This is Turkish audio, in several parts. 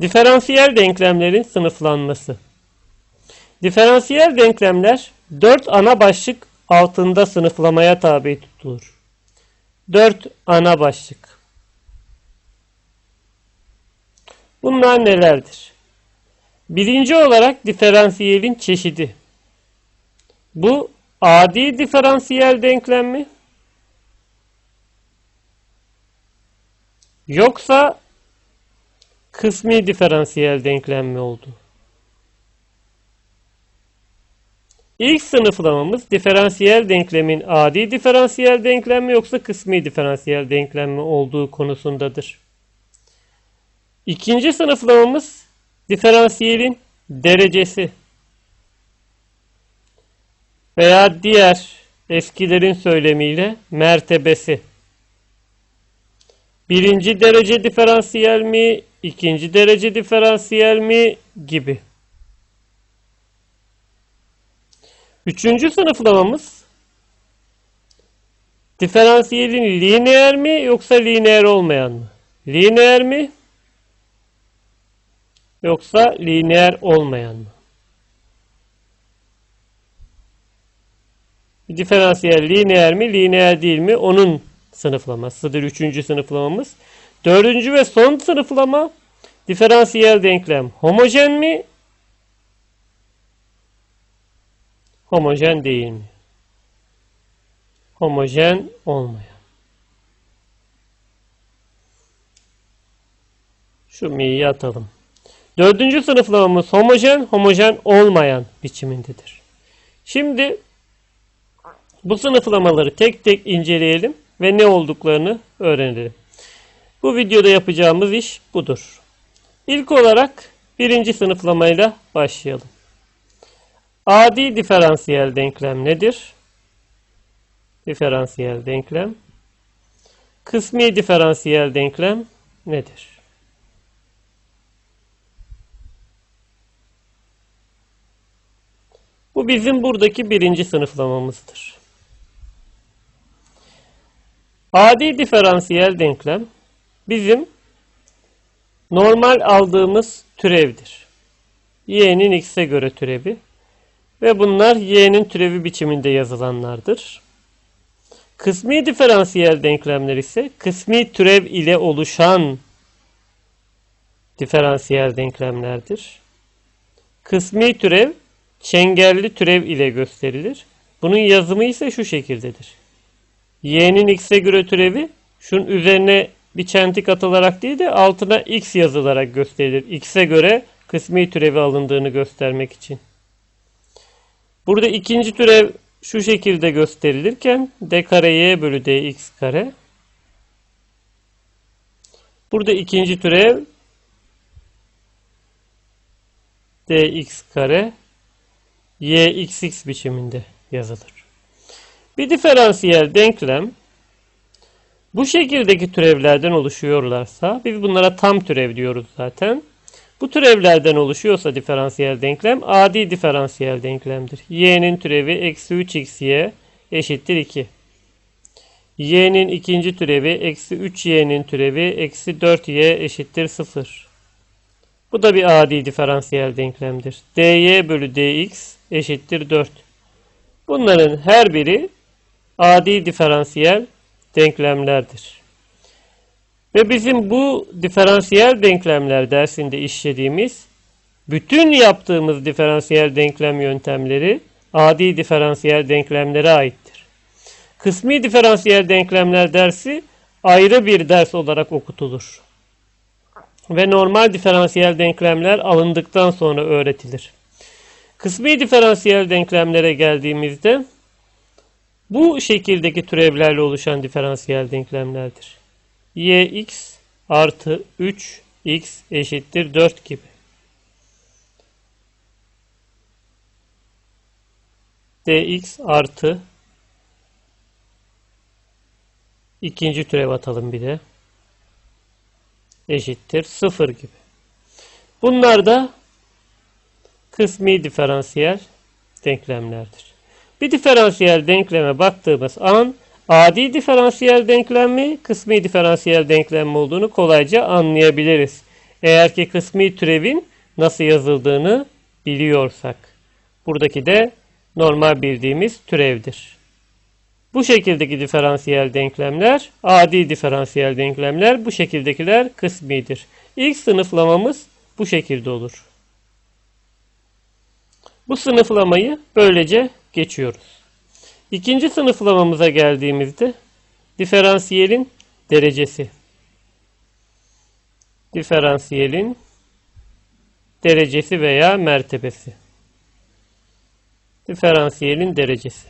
Diferansiyel denklemlerin sınıflanması. Diferansiyel denklemler dört ana başlık altında sınıflamaya tabi tutulur. Dört ana başlık. Bunlar nelerdir? Birinci olarak diferansiyelin çeşidi. Bu adi diferansiyel denklem mi? Yoksa kısmi diferansiyel denklem mi oldu? İlk sınıflamamız diferansiyel denklemin adi diferansiyel denklem mi yoksa kısmi diferansiyel denklem mi olduğu konusundadır. İkinci sınıflamamız diferansiyelin derecesi veya diğer eskilerin söylemiyle mertebesi. Birinci derece diferansiyel mi, ikinci derece diferansiyel mi gibi. Üçüncü sınıflamamız diferansiyelin lineer mi yoksa lineer olmayan mı? Lineer mi yoksa lineer olmayan mı? Diferansiyel lineer mi lineer değil mi? Onun sınıflamasıdır üçüncü sınıflamamız. Dördüncü ve son sınıflama diferansiyel denklem homojen mi? Homojen değil mi? Homojen olmayan. Şu mi'yi atalım. Dördüncü sınıflamamız homojen, homojen olmayan biçimindedir. Şimdi bu sınıflamaları tek tek inceleyelim ve ne olduklarını öğrenelim. Bu videoda yapacağımız iş budur. İlk olarak birinci sınıflamayla başlayalım. Adi diferansiyel denklem nedir? Diferansiyel denklem. Kısmi diferansiyel denklem nedir? Bu bizim buradaki birinci sınıflamamızdır. Adi diferansiyel denklem bizim normal aldığımız türevdir. y'nin x'e göre türevi ve bunlar y'nin türevi biçiminde yazılanlardır. Kısmi diferansiyel denklemler ise kısmi türev ile oluşan diferansiyel denklemlerdir. Kısmi türev çengelli türev ile gösterilir. Bunun yazımı ise şu şekildedir y'nin x'e göre türevi şunun üzerine bir çentik atılarak değil de altına x yazılarak gösterilir. x'e göre kısmi türevi alındığını göstermek için. Burada ikinci türev şu şekilde gösterilirken d kare y bölü dx kare. Burada ikinci türev dx kare y xx biçiminde yazılır. Bir diferansiyel denklem bu şekildeki türevlerden oluşuyorlarsa biz bunlara tam türev diyoruz zaten. Bu türevlerden oluşuyorsa diferansiyel denklem adi diferansiyel denklemdir. y'nin türevi eksi 3xy eşittir 2. y'nin ikinci türevi eksi 3y'nin türevi eksi 4y eşittir 0. Bu da bir adi diferansiyel denklemdir. dy bölü dx eşittir 4. Bunların her biri adi diferansiyel denklemlerdir. Ve bizim bu diferansiyel denklemler dersinde işlediğimiz bütün yaptığımız diferansiyel denklem yöntemleri adi diferansiyel denklemlere aittir. Kısmi diferansiyel denklemler dersi ayrı bir ders olarak okutulur. Ve normal diferansiyel denklemler alındıktan sonra öğretilir. Kısmi diferansiyel denklemlere geldiğimizde bu şekildeki türevlerle oluşan diferansiyel denklemlerdir. yx artı 3x eşittir 4 gibi. dx artı ikinci türev atalım bir de eşittir 0 gibi. Bunlar da kısmi diferansiyel denklemlerdir. Bir diferansiyel denkleme baktığımız an adi diferansiyel denklem mi, kısmi diferansiyel denklem mi olduğunu kolayca anlayabiliriz. Eğer ki kısmi türevin nasıl yazıldığını biliyorsak. Buradaki de normal bildiğimiz türevdir. Bu şekildeki diferansiyel denklemler adi diferansiyel denklemler, bu şekildekiler kısmidir. İlk sınıflamamız bu şekilde olur. Bu sınıflamayı böylece geçiyoruz. İkinci sınıflamamıza geldiğimizde diferansiyelin derecesi. Diferansiyelin derecesi veya mertebesi. Diferansiyelin derecesi.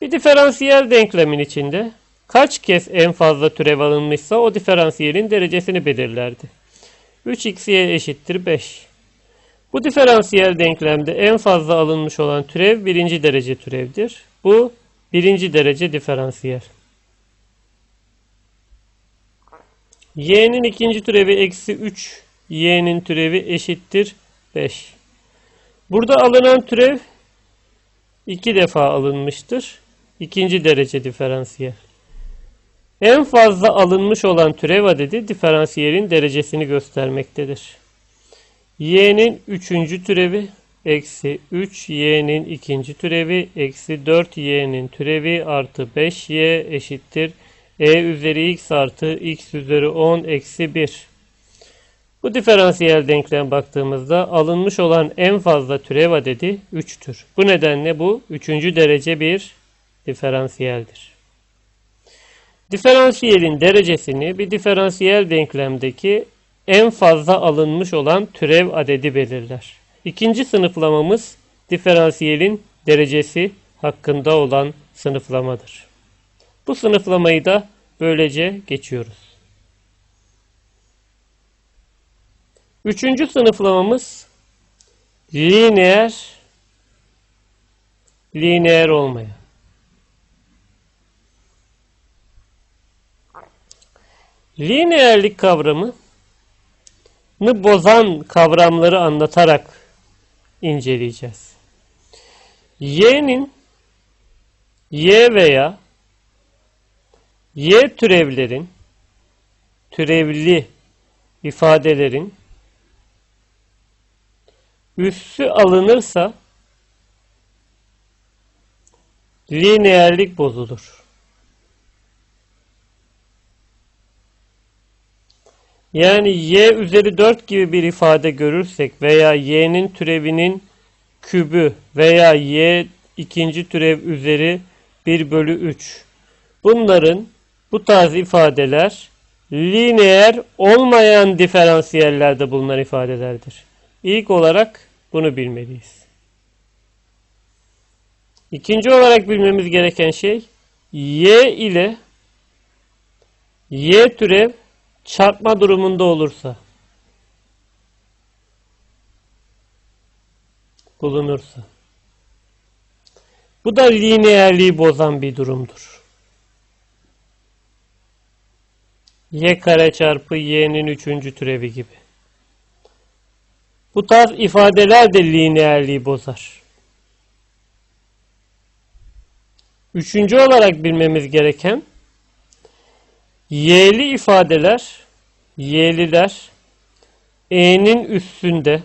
Bir diferansiyel denklemin içinde kaç kez en fazla türev alınmışsa o diferansiyelin derecesini belirlerdi. 3x'ye eşittir 5. Bu diferansiyel denklemde en fazla alınmış olan türev birinci derece türevdir. Bu birinci derece diferansiyel. y'nin ikinci türevi eksi 3, y'nin türevi eşittir 5. Burada alınan türev iki defa alınmıştır. İkinci derece diferansiyel. En fazla alınmış olan türev adedi diferansiyelin derecesini göstermektedir. Y'nin üçüncü türevi eksi 3 y'nin ikinci türevi eksi 4 y'nin türevi artı 5 y eşittir e üzeri x artı x üzeri 10 eksi 1. Bu diferansiyel denklem baktığımızda alınmış olan en fazla türev adedi 3'tür. Bu nedenle bu 3. derece bir diferansiyeldir. Diferansiyelin derecesini bir diferansiyel denklemdeki en fazla alınmış olan türev adedi belirler. İkinci sınıflamamız diferansiyelin derecesi hakkında olan sınıflamadır. Bu sınıflamayı da böylece geçiyoruz. Üçüncü sınıflamamız lineer lineer olmayan. Lineerlik kavramı bozan kavramları anlatarak inceleyeceğiz. Y'nin Y veya Y türevlerin türevli ifadelerin üssü alınırsa lineerlik bozulur. Yani y üzeri 4 gibi bir ifade görürsek veya y'nin türevinin kübü veya y ikinci türev üzeri 1 bölü 3. Bunların bu tarz ifadeler lineer olmayan diferansiyellerde bulunan ifadelerdir. İlk olarak bunu bilmeliyiz. İkinci olarak bilmemiz gereken şey y ile y türev çarpma durumunda olursa bulunursa bu da lineerliği bozan bir durumdur. y kare çarpı y'nin üçüncü türevi gibi. Bu tarz ifadeler de lineerliği bozar. Üçüncü olarak bilmemiz gereken y'li ifadeler, y'liler e'nin üstünde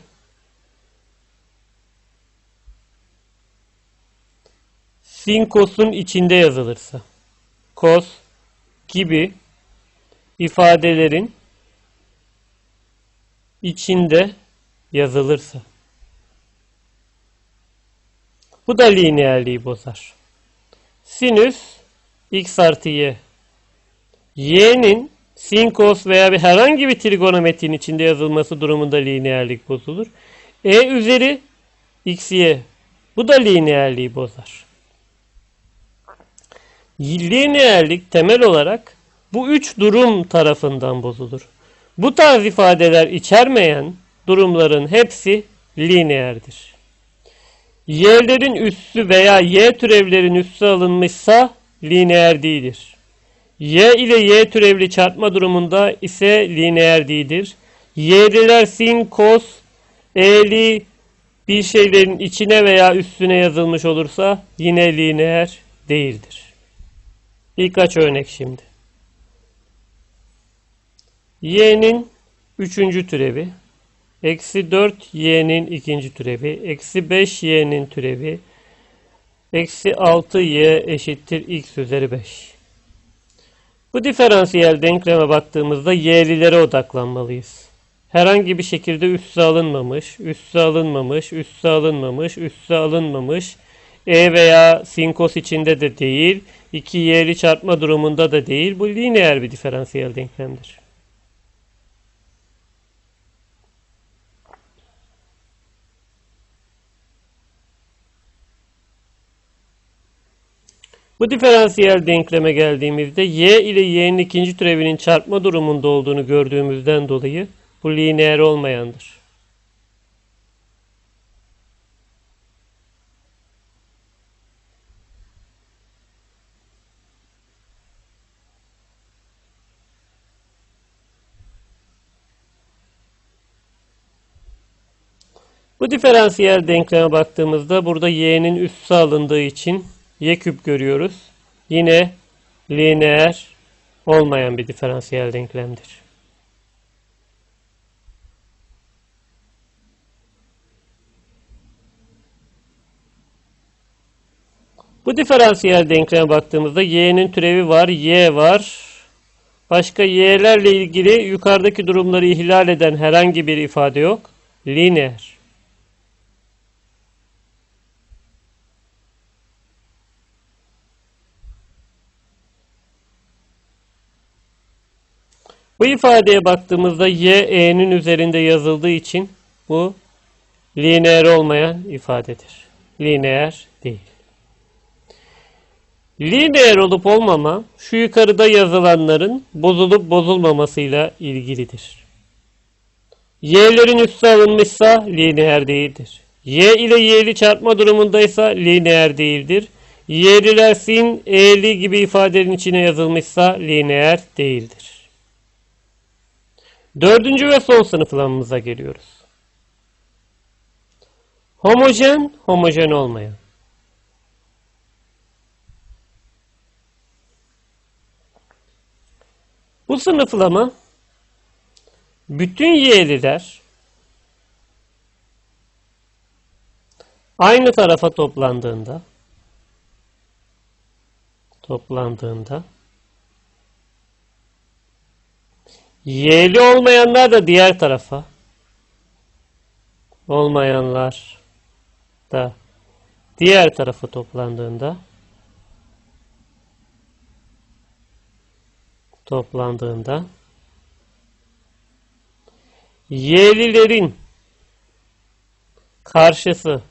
sin kosun içinde yazılırsa kos gibi ifadelerin içinde yazılırsa. Bu da lineerliği bozar. Sinüs x artı y. y'nin sin kos veya bir herhangi bir trigonometrin içinde yazılması durumunda lineerlik bozulur. e üzeri x y. Bu da lineerliği bozar. Lineerlik temel olarak bu üç durum tarafından bozulur. Bu tarz ifadeler içermeyen durumların hepsi lineerdir. Y'lerin üssü veya y türevlerin üssü alınmışsa lineer değildir. Y ile y türevli çarpma durumunda ise lineer değildir. Y'liler sin, kos, e'li bir şeylerin içine veya üstüne yazılmış olursa yine lineer değildir. Birkaç örnek şimdi. Y'nin üçüncü türevi, eksi 4y'nin ikinci türevi, eksi 5y'nin türevi, eksi 6y eşittir x üzeri 5. Bu diferansiyel denkleme baktığımızda y'lilere odaklanmalıyız. Herhangi bir şekilde üsse alınmamış, üsse alınmamış, üsse alınmamış, üsse alınmamış, e veya sinkos içinde de değil, 2y'li çarpma durumunda da değil. Bu lineer bir diferansiyel denklemdir. Bu diferansiyel denkleme geldiğimizde y ile y'nin ikinci türevinin çarpma durumunda olduğunu gördüğümüzden dolayı bu lineer olmayandır. Bu diferansiyel denkleme baktığımızda burada y'nin üssü alındığı için y küp görüyoruz. Yine lineer olmayan bir diferansiyel denklemdir. Bu diferansiyel denkleme baktığımızda y'nin türevi var, y var. Başka y'lerle ilgili yukarıdaki durumları ihlal eden herhangi bir ifade yok. Lineer. Bu ifadeye baktığımızda y e'nin üzerinde yazıldığı için bu lineer olmayan ifadedir. Lineer değil. Lineer olup olmama şu yukarıda yazılanların bozulup bozulmamasıyla ilgilidir. Y'lerin üssü alınmışsa lineer değildir. Y ile y'li çarpma durumundaysa lineer değildir. Y'liler sin, e'li gibi ifadenin içine yazılmışsa lineer değildir. Dördüncü ve son sınıflamamıza geliyoruz. Homojen, homojen olmayan. Bu sınıflama bütün y'liler aynı tarafa toplandığında toplandığında Y'li olmayanlar da diğer tarafa. Olmayanlar da diğer tarafa toplandığında toplandığında Y'lilerin karşısı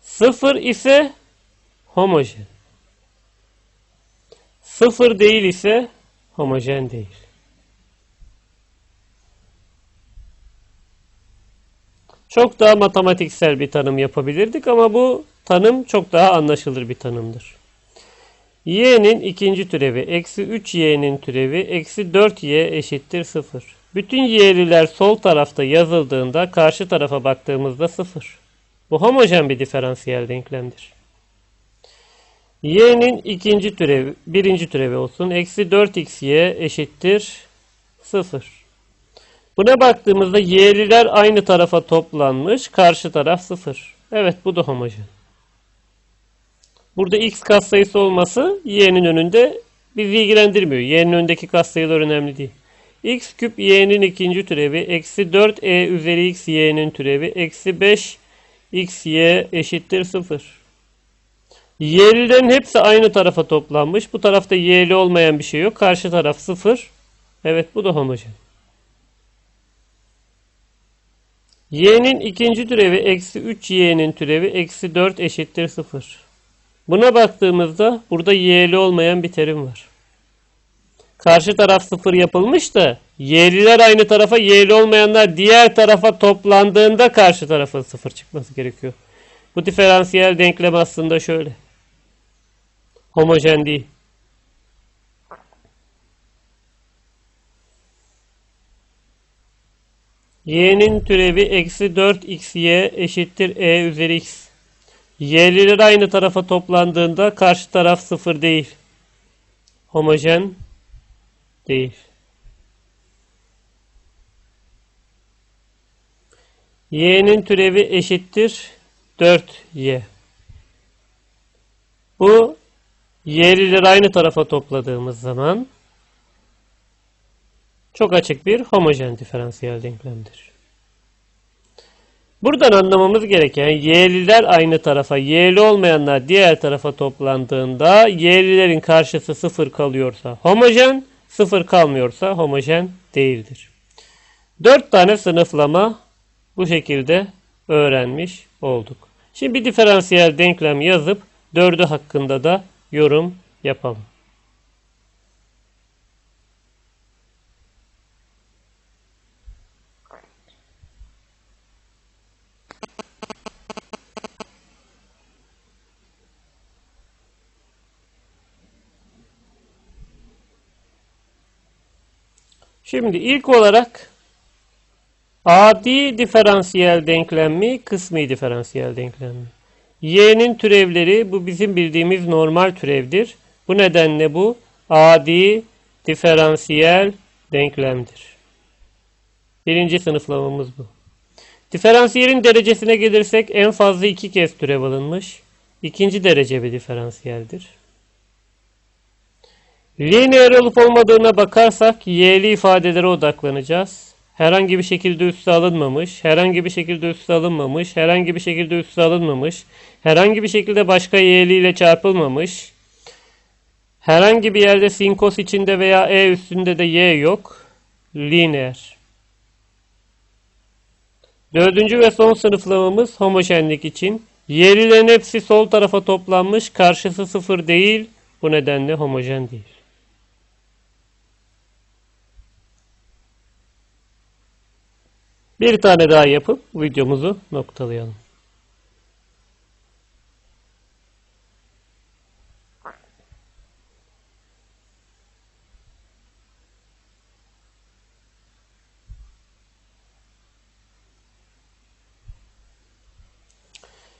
sıfır ise homojen. Sıfır değil ise homojen değil. Çok daha matematiksel bir tanım yapabilirdik ama bu tanım çok daha anlaşılır bir tanımdır. y'nin ikinci türevi eksi 3y'nin türevi eksi 4y eşittir 0. Bütün y'liler sol tarafta yazıldığında karşı tarafa baktığımızda 0. Bu homojen bir diferansiyel denklemdir. y'nin ikinci türevi, birinci türevi olsun. Eksi 4xy eşittir 0. Buna baktığımızda y'liler aynı tarafa toplanmış. Karşı taraf 0. Evet bu da homojen. Burada x katsayısı olması y'nin önünde bizi ilgilendirmiyor. Y'nin önündeki katsayılar önemli değil. x küp y'nin ikinci türevi eksi 4e üzeri x y'nin türevi eksi 5 x y eşittir 0. Y'lilerin hepsi aynı tarafa toplanmış. Bu tarafta y'li olmayan bir şey yok. Karşı taraf 0. Evet bu da homojen. Y'nin ikinci türevi eksi 3y'nin türevi eksi 4 eşittir 0. Buna baktığımızda burada y'li olmayan bir terim var. Karşı taraf 0 yapılmış da y'liler aynı tarafa y'li olmayanlar diğer tarafa toplandığında karşı tarafa 0 çıkması gerekiyor. Bu diferansiyel denklem aslında şöyle. Homojen değil. y'nin türevi eksi 4xy eşittir e üzeri x. Y'liler aynı tarafa toplandığında karşı taraf sıfır değil. Homojen değil. Y'nin türevi eşittir 4y. Bu y'liler aynı tarafa topladığımız zaman çok açık bir homojen diferansiyel denklemdir. Buradan anlamamız gereken y'liler aynı tarafa, y'li olmayanlar diğer tarafa toplandığında y'lilerin karşısı sıfır kalıyorsa homojen, sıfır kalmıyorsa homojen değildir. Dört tane sınıflama bu şekilde öğrenmiş olduk. Şimdi bir diferansiyel denklem yazıp dördü hakkında da yorum yapalım. Şimdi ilk olarak adi diferansiyel denklem mi, kısmi diferansiyel denklem mi? Y'nin türevleri bu bizim bildiğimiz normal türevdir. Bu nedenle bu adi diferansiyel denklemdir. Birinci sınıflamamız bu. Diferansiyelin derecesine gelirsek en fazla iki kez türev alınmış. İkinci derece bir diferansiyeldir. Lineer olup olmadığına bakarsak y'li ifadelere odaklanacağız. Herhangi bir şekilde üste alınmamış, herhangi bir şekilde üste alınmamış, herhangi bir şekilde üste alınmamış, herhangi bir şekilde başka y'li ile çarpılmamış, herhangi bir yerde sinkos içinde veya e üstünde de y yok. Lineer. Dördüncü ve son sınıflamamız homojenlik için. Y'lilerin hepsi sol tarafa toplanmış, karşısı sıfır değil. Bu nedenle homojen değil. Bir tane daha yapıp videomuzu noktalayalım.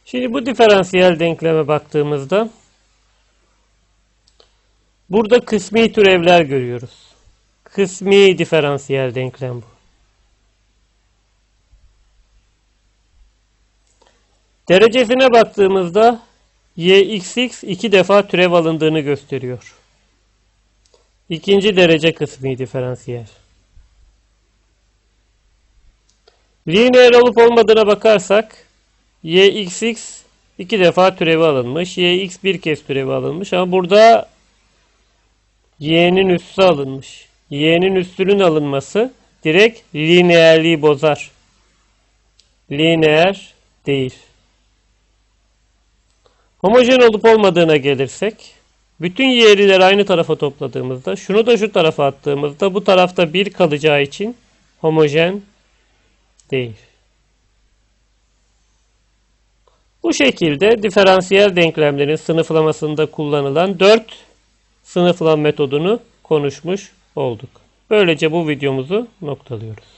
Şimdi bu diferansiyel denkleme baktığımızda burada kısmi türevler görüyoruz. Kısmi diferansiyel denklem bu. Derecesine baktığımızda yxx iki defa türev alındığını gösteriyor. İkinci derece kısmi diferansiyel. Lineer olup olmadığına bakarsak yxx iki defa türevi alınmış. yx bir kez türevi alınmış ama burada y'nin üssü alınmış. y'nin üstünün alınması direkt lineerliği bozar. Lineer değil. Homojen olup olmadığına gelirsek bütün y'lileri aynı tarafa topladığımızda şunu da şu tarafa attığımızda bu tarafta 1 kalacağı için homojen değil. Bu şekilde diferansiyel denklemlerin sınıflamasında kullanılan 4 sınıflama metodunu konuşmuş olduk. Böylece bu videomuzu noktalıyoruz.